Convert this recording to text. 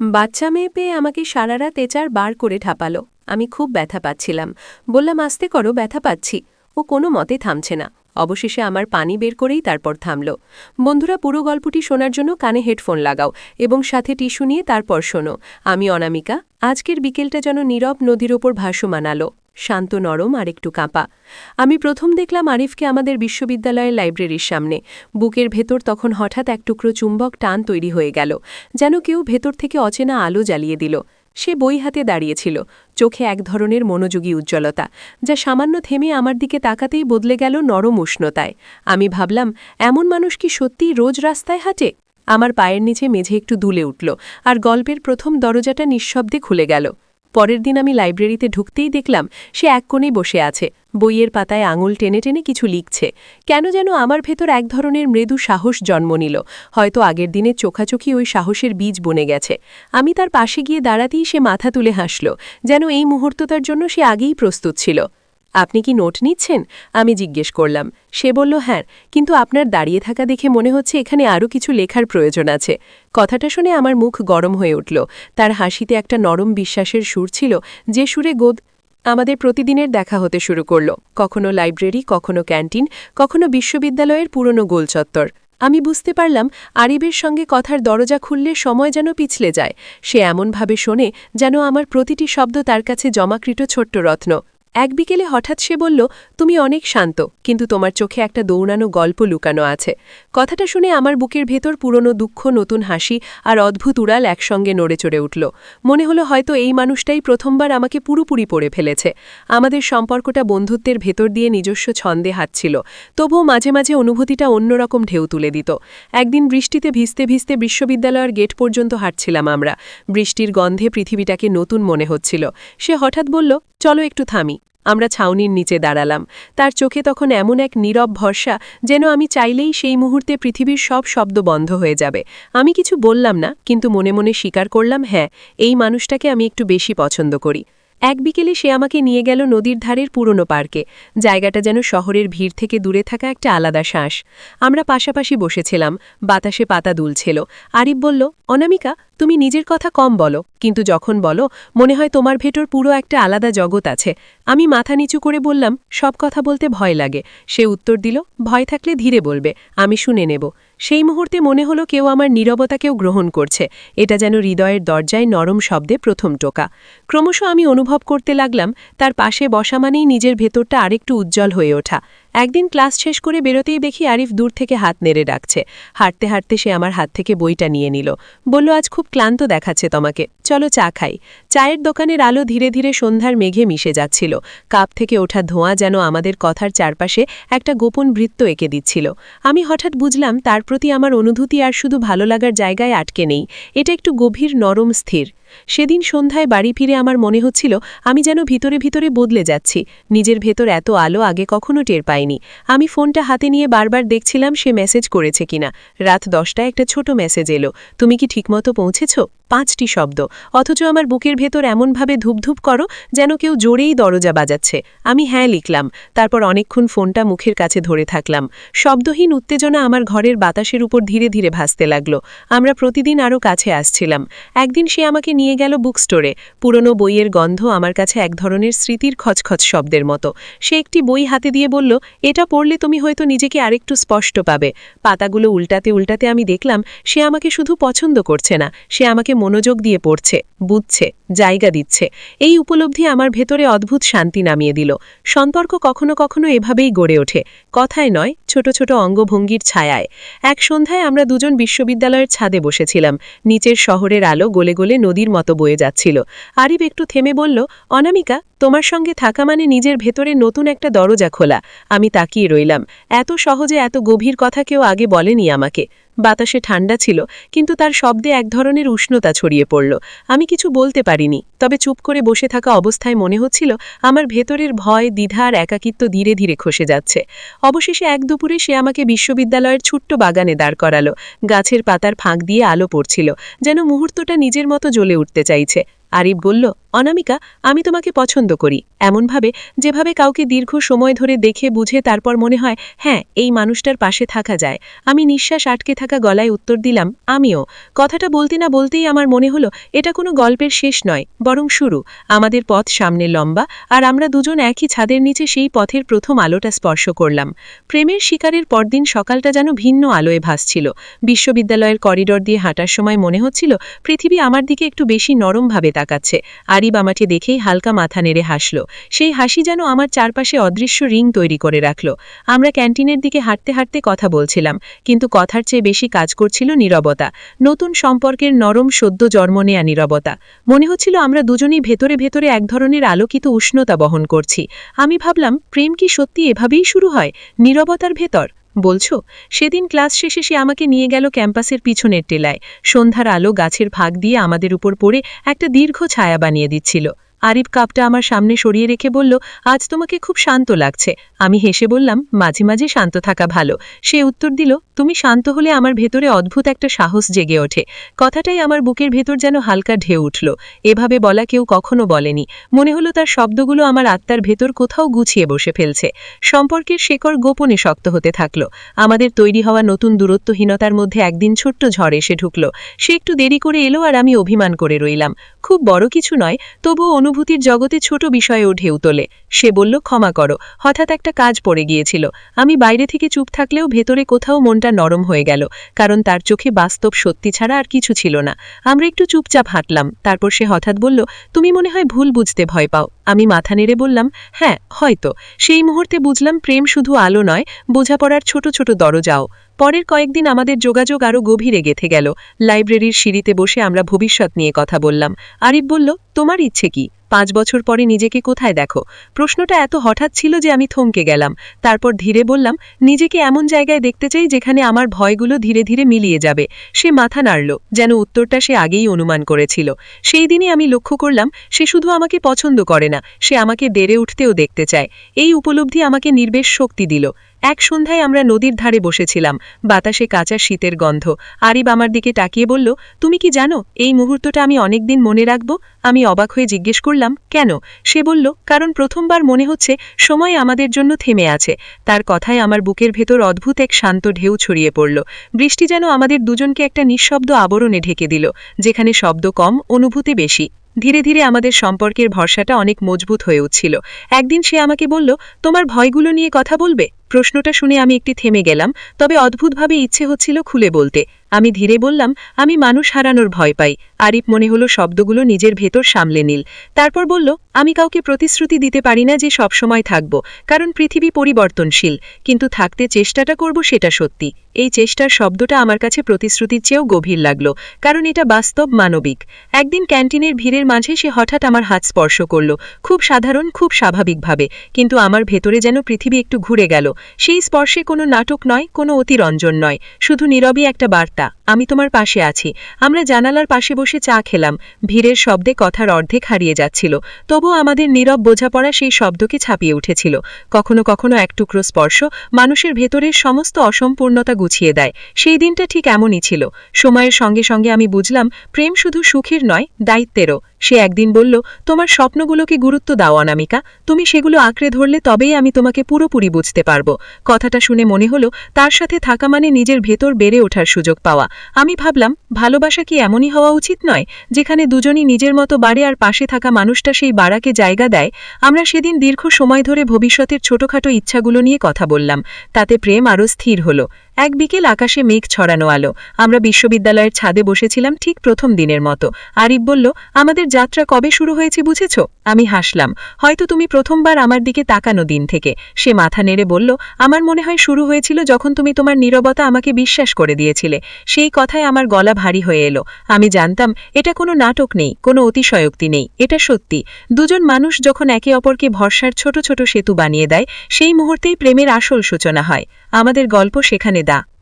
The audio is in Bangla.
বাচ্চা মেয়ে পেয়ে আমাকে সারা রাত এচার বার করে ঠাপালো। আমি খুব ব্যথা পাচ্ছিলাম। বললাম, আস্তে করো, ব্যথা পাচ্ছি। ও কোনো মতে থামছে না। অবশেষে আমার পানি বের করেই তারপর থামল। বন্ধুরা, পুরো গল্পটি শোনার জন্য কানে হেডফোন লাগাও এবং সাথে টিস্যু নিয়ে তারপর শোনো। আমি অনামিকা, আজকের বিকেলটা যেন নীরব নদীর ওপর ভাসমান আলো। শান্ত, নরম আর একটু কাঁপা। আমি প্রথম দেখলাম আরিফকে আমাদের বিশ্ববিদ্যালয়ের লাইব্রেরির সামনে। বুকের ভেতর তখন হঠাৎ এক টুকরো চুম্বক টান তৈরি হয়ে গেল, যেন কেউ ভেতর থেকে অচেনা আলো জ্বালিয়ে দিল। সে বই হাতে দাঁড়িয়েছিল, চোখে এক ধরনের মনোযোগী উজ্জ্বলতা, যা সামান্য থেমে আমার দিকে তাকাতেই বদলে গেল নরম উষ্ণতায়। আমি ভাবলাম, এমন মানুষ কি সত্যিই রোজ রাস্তায় হাঁটে? আমার পায়ের নিচে মেঝে একটু দুলে উঠল, আর গল্পের প্রথম দরজাটা নিঃশব্দে খুলে গেল। পরের দিন আমি লাইব্রেরিতে ঢুকতেই দেখলাম সে এক কোণেই বসে আছে। বইয়ের পাতায় আঙুল টেনে টেনে কিছু লিখছে। কেন যেন আমার ভেতর এক ধরনের মৃদু সাহস জন্ম নিল। হয়তো আগের দিনে চোখাচোখি ওই সাহসের বীজ বনে গেছে। আমি তার পাশে গিয়ে দাঁড়াতেই সে মাথা তুলে হাসল, যেন এই মুহূর্ততার জন্য সে আগেই প্রস্তুত ছিল। আপনি কি নোট নিচ্ছেন? আমি জিজ্ঞেস করলাম। সে বলল হ্যাঁ কিন্তু আপনার দাঁড়িয়ে থাকা দেখে মনে হচ্ছে এখানে আরও কিছু লেখার প্রয়োজন আছে। কথাটা শুনে আমার মুখ গরম হয়ে উঠল। তার হাসিতে একটা নরম বিশ্বাসের সুর ছিল, যে সুরে গোদ আমাদের প্রতিদিনের দেখা হতে শুরু করল। কখনো লাইব্রেরি, কখনো ক্যান্টিন, কখনো বিশ্ববিদ্যালয়ের পুরনো গোলচত্বর আমি বুঝতে পারলাম, আরিবের সঙ্গে কথার দরজা খুললে সময় যেন পিছলে যায়। সে এমনভাবে শোনে যেন আমার প্রতিটি শব্দ তার কাছে জমাকৃত ছোট্ট রত্ন। এক বিকেলে হঠাৎ সে বলল, তুমি অনেক শান্ত, কিন্তু তোমার চোখে একটা দৌড়ানো গল্প লুকানো আছে। কথাটা শুনে আমার বুকের ভেতর পুরনো দুঃখ, নতুন হাসি আর অদ্ভুত উড়াল একসঙ্গে নড়ে চড়ে উঠল। মনে হলো হয়তো এই মানুষটাই প্রথমবার আমাকে পুরোপুরি পড়ে ফেলেছে। আমাদের সম্পর্কটা বন্ধুত্বের ভেতর দিয়ে নিজস্ব ছন্দে হাঁটছিল, তবুও মাঝে মাঝে অনুভূতিটা অন্যরকম ঢেউ তুলে দিত। একদিন বৃষ্টিতে ভিজতে ভিজতে বিশ্ববিদ্যালয়ের গেট পর্যন্ত হাঁটছিলাম আমরা। বৃষ্টির গন্ধে পৃথিবীটাকে নতুন মনে হচ্ছিল। সে হঠাৎ বলল, চলো একটু থামি। আমরা ছাউনির নিচে দাঁড়ালাম। তার চোখে তখন এমন এক নীরব ভরসা যেন আমি চাইলেই সেই মুহূর্তে পৃথিবীর সব শব্দ বন্ধ হয়ে যাবে। আমি কিছু বললাম না, কিন্তু মনে মনে স্বীকার করলাম হ্যাঁ এই মানুষটাকে আমি একটু বেশি পছন্দ করি। এক বিকেলে সে আমাকে নিয়ে গেল নদীর ধারের পুরনো পার্কে। জায়গাটা যেন শহরের ভিড় থেকে দূরে থাকা একটা আলাদা শ্বাস। আমরা পাশাপাশি বসেছিলাম, বাতাসে পাতা দুলছিল। আরিফ বলল, অনামিকা তুমি নিজের কথা কম বলো, কিন্তু যখন বলো, মনে হয় তোমার ভেতর পুরো একটা আলাদা জগৎ আছে। আমি মাথা নিচু করে বললাম, সব কথা বলতে ভয় লাগে। সে উত্তর দিল, ভয় থাকলে ধীরে বলবে, আমি শুনে নেব। সেই মুহূর্তে মনে হলো কেউ আমার নীরবতাকেও গ্রহণ করছে। এটা যেন হৃদয়ের দরজায় নরম শব্দে প্রথম টোকা। ক্রমশ আমি অনুভব করতে লাগলাম, তার পাশে বসা মানেই নিজের ভেতরটা আরেকটু উজ্জ্বল হয়ে ওঠা। একদিন ক্লাস শেষ করে বেরোতেই দেখি আরিফ দূর থেকে হাত নেড়ে ডাকছে। হাঁটতে হাঁটতে সে আমার হাত থেকে বইটা নিয়ে নিল। বলল, আজ খুব ক্লান্ত দেখাচ্ছে তোমাকে। চলো চা খাই। চায়ের দোকানের আলো ধীরে ধীরে সন্ধ্যার মেঘে মিশে যাচ্ছিল। কাপ থেকে ওঠা ধোঁয়া যেন আমাদের কথার চারপাশে একটা গোপন বৃত্ত এঁকে দিচ্ছিল। আমি হঠাৎ বুঝলাম, তার প্রতি আমার অনুভূতি আর শুধু ভালো লাগার জায়গায় আটকে নেই। এটা একটু গভীর, নরম, স্থির। সেদিন সন্ধ্যায় বাড়ি ফিরে আমার মনে হচ্ছিল, আমি যেন ভিতরে ভিতরে বদলে যাচ্ছি। নিজের ভেতর এত আলো আগে কখনো টের পাইনি। আমি ফোনটা হাতে নিয়ে বারবার দেখছিলাম সে মেসেজ করেছে কিনা। রাত দশটায় একটা ছোট মেসেজ এলো। তুমি কি ঠিকমতো পৌঁছেছ? পাঁচটি শব্দ। অথচ আমার বুকের ভেতর এমনভাবে ধূপধূপ করো যেন কেউ জোরেই দরজা বাজাচ্ছে। আমি হ্যাঁ লিখলাম। তারপর অনেকক্ষণ ফোনটা মুখের কাছে ধরে থাকলাম। শব্দহীন উত্তেজনা আমার ঘরের বাতাসের উপর ধীরে ধীরে ভাসতে লাগল। আমরা প্রতিদিন আরও কাছে আসছিলাম। একদিন সে আমাকে নিয়ে গেল বুক স্টোরে পুরনো বইয়ের গন্ধ আমার কাছে এক ধরনের স্মৃতির খচখচ শব্দের মতো। সে একটি বই হাতে দিয়ে বলল, এটা পড়লে তুমি হয়তো নিজেকে আরেকটু স্পষ্ট পাবে। পাতাগুলো উল্টাতে উল্টাতে আমি দেখলাম, সে আমাকে শুধু পছন্দ করছে না। সে আমাকে মনোযোগ দিয়ে পড়ছে, বুঝছে, জায়গা দিচ্ছে। এই উপলব্ধি আমার ভেতরে অদ্ভুত শান্তি নামিয়ে দিল। সম্পর্ক কখনো কখনো এভাবেই গড়ে ওঠে। কথায় নয়, ছোট ছোট অঙ্গভঙ্গির ছায়ায়। এক সন্ধ্যায় আমরা দুজন বিশ্ববিদ্যালয়ের ছাদে বসেছিলাম। নিচের শহরের আলো গলে গলে নদীর মতো বয়ে যাচ্ছিল। আরিফ একটু থেমে বলল, অনামিকা, তোমার সঙ্গে থাকা মানে নিজের ভেতরে নতুন একটা দরজা খোলা। আমি তাকিয়ে রইলাম। এত সহজে এত গভীর কথা কেউ আগে বলেনি আমাকে। বাতাসে ঠান্ডা ছিল, কিন্তু তার শব্দে এক ধরনের উষ্ণতা ছড়িয়ে পড়ল। আমি কিছু বলতে পারিনি, তবে চুপ করে বসে থাকা অবস্থায় মনে হচ্ছিল, আমার ভেতরের ভয়, দ্বিধা আর একাকিত্ব ধীরে ধীরে খসে যাচ্ছে। অবশেষে এক দুপুরে সে আমাকে বিশ্ববিদ্যালয়ের ছোট্ট বাগানে দাঁড় করালো। গাছের পাতার ফাঁক দিয়ে আলো পড়ছিল, যেন মুহূর্তটা নিজের মতো জ্বলে উঠতে চাইছে। আরিফ বলল অনামিকা, আমি তোমাকে পছন্দ করি। এমনভাবে, যেভাবে কাউকে দীর্ঘ সময় ধরে দেখে বুঝে তারপর মনে হয় হ্যাঁ এই মানুষটার পাশে থাকা যায়। আমি নিঃশ্বাস আটকে থাকা গলায় উত্তর দিলাম, আমিও। কথাটা বলতে না বলতেই আমার মনে হলো, এটা কোনো গল্পের শেষ নয়, বরং শুরু। আমাদের পথ সামনে লম্বা, আর আমরা দুজন একই ছাদের নিচে সেই পথের প্রথম আলোটা স্পর্শ করলাম। প্রেমের শিকারের পরদিন সকালটা যেন ভিন্ন আলোয় ভাসছিল। বিশ্ববিদ্যালয়ের করিডর দিয়ে হাঁটার সময় মনে হচ্ছিল, পৃথিবী আমার দিকে একটু বেশি নরমভাবে তাকাচ্ছে আরিব আমাকে দেখেই হালকা মাথা নেড়ে হাসল। সেই হাসি যেন আমার চারপাশে অদৃশ্য রিং তৈরি করে রাখল। আমরা ক্যান্টিনের দিকে হাঁটতে হাঁটতে কথা বলছিলাম, কিন্তু কথার চেয়ে বেশি কাজ করছিল নীরবতা। নতুন সম্পর্কের নরম সদ্য জন্ম নেয়া নীরবতা। মনে হচ্ছিল আমরা দুজনেই ভেতরে ভেতরে এক ধরনের আলোকিত উষ্ণতা বহন করছি। আমি ভাবলাম, প্রেম কি সত্যি এভাবেই শুরু হয়? নীরবতার ভেতর? বলছো, সেদিন ক্লাস শেষে সে আমাকে নিয়ে গেল ক্যাম্পাসের পিছনের টেলায়। সন্ধ্যার আলো গাছের ভাগ দিয়ে আমাদের উপর পড়ে একটা দীর্ঘ ছায়া বানিয়ে দিচ্ছিল। আরিফ কাপটা আমার সামনে সরিয়ে রেখে বলল, আজ তোমাকে খুব শান্ত লাগছে। আমি হেসে বললাম, মাঝে মাঝে শান্ত থাকা ভালো। সে উত্তর দিল, তুমি শান্ত হলে আমার ভেতরে অদ্ভুত একটা সাহস জেগে ওঠে। কথাটাই আমার বুকের ভেতর যেন হালকা ঢেউ উঠল। এভাবে বলা কেউ কখনো বলেনি। মনে হলো তার শব্দগুলো আমার আত্মার ভেতর কোথাও গুছিয়ে বসে ফেলছে। সম্পর্কের শেকড় গোপনে শক্ত হতে থাকল। আমাদের তৈরি হওয়া নতুন দূরত্বহীনতার মধ্যে একদিন ছোট্ট ঝড় এসে ঢুকল। সে একটু দেরি করে এলো আর আমি অভিমান করে রইলাম। খুব বড় কিছু নয়, তবুও অনুভূতির জগতে ছোট বিষয়েও ঢেউ তোলে। সে বলল, ক্ষমা করো। হঠাৎ একটা কাজ পড়ে গিয়েছিল। আমি বাইরে থেকে চুপ থাকলেও ভেতরে কোথাও মনটা নরম হয়ে গেল, কারণ তার চোখে বাস্তব সত্যি ছাড়া আর কিছু ছিল না। আমরা একটু চুপচাপ হাঁটলাম। তারপর সে হঠাৎ বলল, তুমি মনে হয় ভুল বুঝতে ভয় পাও। আমি মাথা নেড়ে বললাম হ্যাঁ হয়তো। সেই মুহূর্তে বুঝলাম, প্রেম শুধু আলো নয়, বোঝাপড়ার ছোট ছোট দরজাও। পরের কয়েকদিন আমাদের যোগাযোগ আরও গভীরে গেথে গেল। লাইব্রেরির সিঁড়িতে বসে আমরা ভবিষ্যৎ নিয়ে কথা বললাম। আরিফ বলল, তোমার ইচ্ছে কি? পাঁচ বছর পরে নিজেকে কোথায় দেখো? প্রশ্নটা এত হঠাৎ ছিল যে আমি থমকে গেলাম। তারপর ধীরে বললাম, নিজেকে এমন জায়গায় দেখতে চাই যেখানে আমার ভয়গুলো ধীরে ধীরে মিলিয়ে যাবে। সে মাথা নাড়ল, যেন উত্তরটা সে আগেই অনুমান করেছিল। সেই দিনই আমি লক্ষ্য করলাম, সে শুধু আমাকে পছন্দ করে না, সে আমাকে বেড়ে উঠতেও দেখতে চায়। এই উপলব্ধি আমাকে নির্বেশ শক্তি দিল। এক সন্ধ্যায় আমরা নদীর ধারে বসেছিলাম, বাতাসে কাঁচা শীতের গন্ধ। আরিব আমার দিকে তাকিয়ে বলল, তুমি কি জানো, এই মুহূর্তটা আমি অনেকদিন মনে রাখব? আমি অবাক হয়ে জিজ্ঞেস করলাম কেন? সে বলল, কারণ প্রথমবার মনে হচ্ছে সময় আমাদের জন্য থেমে আছে। তার কথায় আমার বুকের ভেতর অদ্ভুত এক শান্ত ঢেউ ছড়িয়ে পড়ল। বৃষ্টি যেন আমাদের দুজনকে একটা নিঃশব্দ আবরণে ঢেকে দিল, যেখানে শব্দ কম, অনুভূতি বেশি। ধীরে ধীরে আমাদের সম্পর্কের ভরসাটা অনেক মজবুত হয়ে উঠছিল। একদিন সে আমাকে বলল, তোমার ভয়গুলো নিয়ে কথা বলবে? প্রশ্নটা শুনে আমি একটি থেমে গেলাম, তবে অদ্ভুতভাবে ইচ্ছে হচ্ছিল খুলে বলতে। আমি ধীরে বললাম, আমি মানুষ হারানোর ভয় পাই। আরিফ মনে হলো শব্দগুলো নিজের ভেতর সামলে নিল। তারপর বলল, আমি কাউকে প্রতিশ্রুতি দিতে পারি না যে সবসময় থাকব, কারণ পৃথিবী পরিবর্তনশীল, কিন্তু থাকতে চেষ্টাটা করব সেটা সত্যি। এই চেষ্টার শব্দটা আমার কাছে প্রতিশ্রুতির চেয়েও গভীর লাগল, কারণ এটা বাস্তব মানবিক। একদিন ক্যান্টিনের ভিড়ের মাঝে সে হঠাৎ আমার হাত স্পর্শ করল, খুব সাধারণ, খুব স্বাভাবিকভাবে, কিন্তু আমার ভেতরে যেন পৃথিবী একটু ঘুরে গেল। সেই স্পর্শে কোনো নাটক নয়, কোনো অতিরঞ্জন নয়, শুধু নীরবই একটা বার্তা আমি তোমার পাশে আছি। আমরা জানালার পাশে বসে চা খেলাম। ভিড়ের শব্দে কথার অর্ধেক হারিয়ে যাচ্ছিল। তবু আমাদের নীরব বোঝাপড়া সেই শব্দকে ছাপিয়ে উঠেছিল। কখনো কখনো এক টুকরো স্পর্শ মানুষের ভেতরের সমস্ত অসম্পূর্ণতা গুছিয়ে দেয়। সেই দিনটা ঠিক এমনই ছিল। সময়ের সঙ্গে সঙ্গে আমি বুঝলাম, প্রেম শুধু সুখের নয়, দায়িত্বেরও। সে একদিন বলল, তোমার স্বপ্নগুলোকে গুরুত্ব দাও অনামিকা। তুমি সেগুলো আঁকড়ে ধরলে তবেই আমি তোমাকে পুরোপুরি বুঝতে পারব। কথাটা শুনে মনে হলো, তার সাথে থাকা মানে নিজের ভেতর বেড়ে ওঠার সুযোগ পাওয়া। আমি ভাবলাম, ভালোবাসা কি এমনই হওয়া উচিত নয়? যেখানে দুজনই নিজের মতো বাড়ে আর পাশে থাকা মানুষটা সেই বাড়াকে জায়গা দেয়। আমরা সেদিন দীর্ঘ সময় ধরে ভবিষ্যতের ছোটখাটো ইচ্ছাগুলো নিয়ে কথা বললাম। তাতে প্রেম আরও স্থির হলো। এক বিকেল আকাশে মেঘ ছড়ানো আলো। আমরা বিশ্ববিদ্যালয়ের ছাদে বসেছিলাম ঠিক প্রথম দিনের মতো। আরিফ বলল, আমাদের যাত্রা কবে শুরু হয়েছে বুঝেছ? আমি হাসলাম। হয়তো তুমি প্রথমবার আমার দিকে তাকানো দিন থেকে। সে মাথা নেড়ে বলল, আমার মনে হয় শুরু হয়েছিল যখন তুমি তোমার নীরবতা আমাকে বিশ্বাস করে দিয়েছিলে। সেই কথায় আমার গলা ভারী হয়ে এলো। আমি জানতাম, এটা কোনো নাটক নেই, কোনো অতিশয়োক্তি নেই, এটা সত্যি। দুজন মানুষ যখন একে অপরকে ভরসার ছোট ছোট সেতু বানিয়ে দেয়, সেই মুহূর্তেই প্রেমের আসল সূচনা হয়। আমাদের গল্প সেখানে 있습니다.